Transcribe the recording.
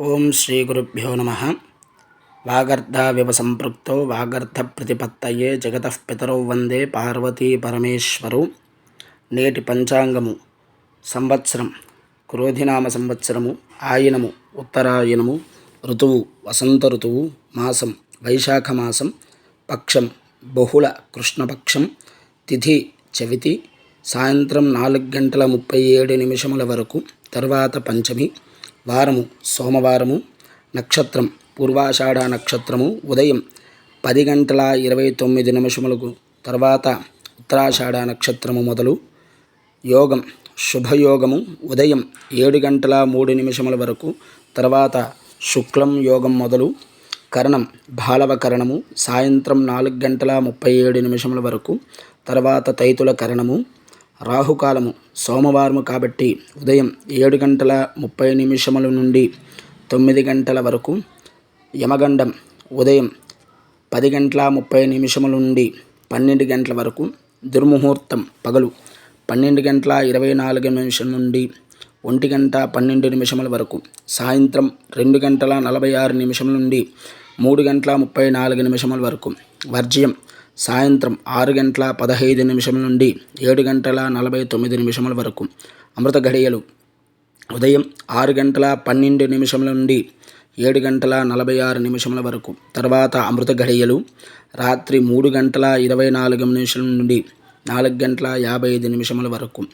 ఓం శ్రీ గురుభ్యో నమ. వాగర్ధావివ సంపృక్తో వాగర్ధ ప్రతిపత్తయే జగత పితరౌ వందే పార్వతీ పరమేశ్వరు. నేటి పంచాంగము సంవత్సరం క్రోధినామ సంవత్సరము ఆయనము ఉత్తరాయణము ఋతువు వసంత ఋతువు మాసం వైశాఖ మాసం పక్షం బహుళ కృష్ణపక్షం తిథి చవితి సాయంత్రం నాలుగు గంటల ముప్పై ఏడు నిమిషముల వరకు తర్వాత పంచమి వారము సోమవారము నక్షత్రం పూర్వాషాఢ నక్షత్రము ఉదయం పది గంటల ఇరవై తొమ్మిది నిమిషములకు తర్వాత ఉత్తరాషాఢ నక్షత్రము మొదలు. యోగం శుభయోగము ఉదయం ఏడు గంటల మూడు నిమిషముల వరకు తర్వాత శుక్లం యోగం మొదలు. కరణం బాలవ కరణము సాయంత్రం నాలుగు గంటల ముప్పై ఏడు నిమిషముల వరకు తర్వాత తైతుల కరణము. రాహుకాలము సోమవారము కాబట్టి ఉదయం ఏడు గంటల ముప్పై నిమిషముల నుండి తొమ్మిది గంటల వరకు యమగండం ఉదయం పది గంటల ముప్పై నిమిషముల నుండి పన్నెండు గంటల వరకు దుర్ముహూర్తం పగలు పన్నెండు గంటల ఇరవై నాలుగు నిమిషం నుండి ఒంటి గంట పన్నెండు నిమిషముల వరకు సాయంత్రం రెండు గంటల నలభై ఆరు నిమిషం నుండి మూడు గంటల ముప్పై నాలుగు నిమిషముల వరకు వర్జ్యం సాయంత్రం ఆరు గంటల పదహైదు నిమిషం నుండి ఏడు గంటల నలభై తొమ్మిది నిమిషముల వరకు అమృత ఘడియలు. ఉదయం ఆరు గంటల పన్నెండు నిమిషముల నుండి ఏడు గంటల నలభై ఆరు నిమిషముల వరకు. తర్వాత అమృత ఘడియలు. రాత్రి మూడు గంటల ఇరవై నాలుగు నిమిషం నుండి నాలుగు గంటల యాభై ఐదు నిమిషముల వరకు.